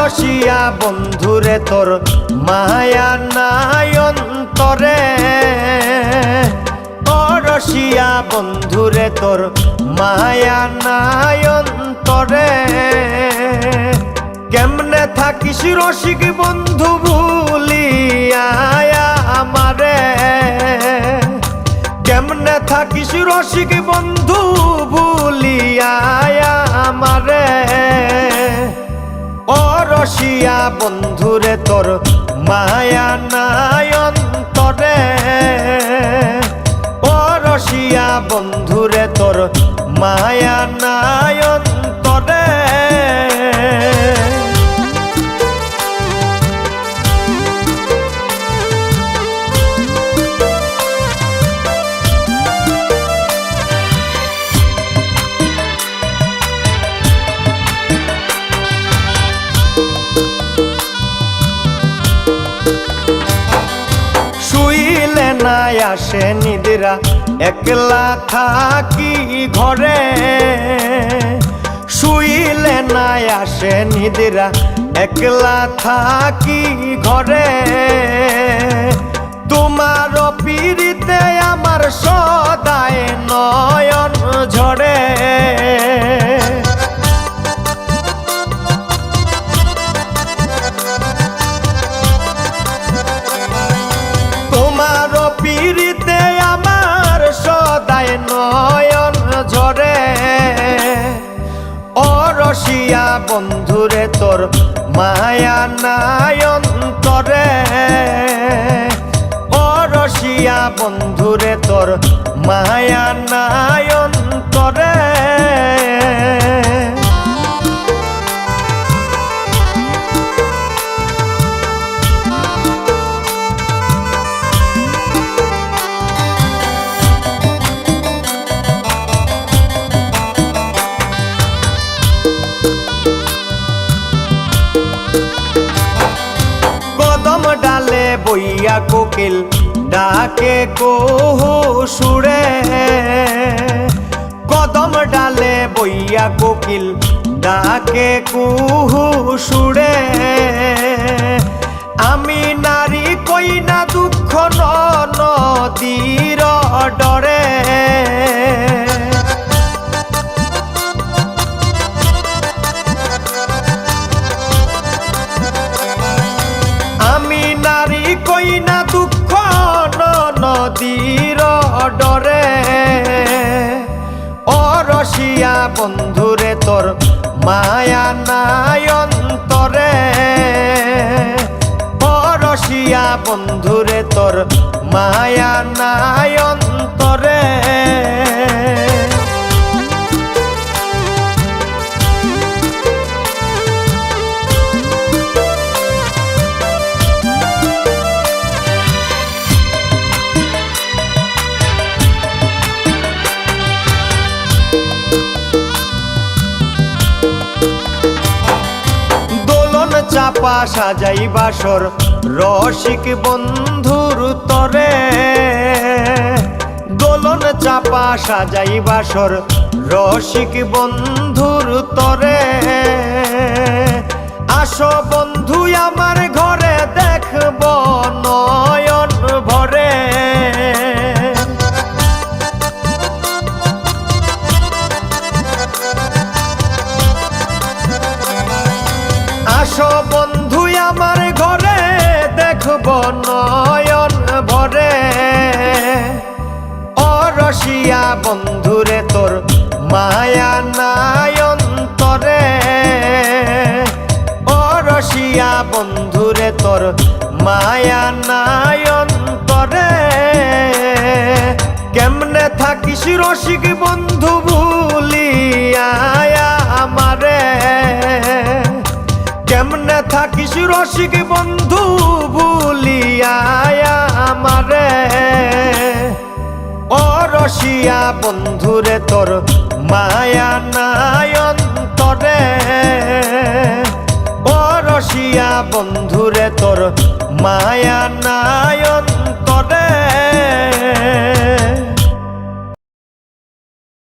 রসিয়া বন্ধুরে তোর মায়া নাই অন্তরে। রসিয়া বন্ধুরে তোর মায়া নাই অন্তরে। কেমনে থাকিস রসিক বন্ধু ভুলিয়া আমারে? কেমনে থাকিস রসিক বন্ধু ভুলিয়া আমারে? রসিয়া বন্ধুরে তোর মায়া নাই অন্তরে। ও রসিয়া বন্ধুরে তোর মায়া নাই আসে নিদিরা, একলা থাকি ঘরে। শুইলে নাই আসে নিদিরা, একলা থাকি ঘরে। তোমার পিড়িতে আমার সদায় নয়ন ঝরে। অরসিয়া বন্ধুরে তোর মায়া নায়ন্তরে অরসিয়া বন্ধুরে তোর মায়া নায়ন্তরে বইয়া কোকিল ডাকে কোহো সুরে। কদম ডালে বইয়া কোকিল ডাকে কুহু সুরে। আমি নারী কই না দুঃখ নদীর ডরে। নদীর ডরে অরসিয়া বন্ধুরে তোর মায়া নাই অন্তরে। অরসিয়া বন্ধুরে তোর মায়া নাই অন্তরে। চাপা সাজাই বাসর রসিক বন্ধুর তরে। দোলন চাপা সাজাই বাসর রসিক বন্ধুর তরে। আসো বন্ধু, আমার ঘরে দেখব আসো বন্ধু, আমার ঘরে দেখব নয়ন ভরে। অরসিয়া বন্ধুরে, তোর মায়া নায়ন্তরে অরসিয়া বন্ধুরে, তোর মায়া নায়ন্তরে কেমনে থাকিস রসিক বন্ধু, ভুলিয়া থাকিস রসিক বন্ধু, ভুলিয়া আমারে। ও রসিয়া বন্ধুরে তোর মায়া নায়ন তরে ও রসিয়া বন্ধুরে তোর মায়া নায়ন নাই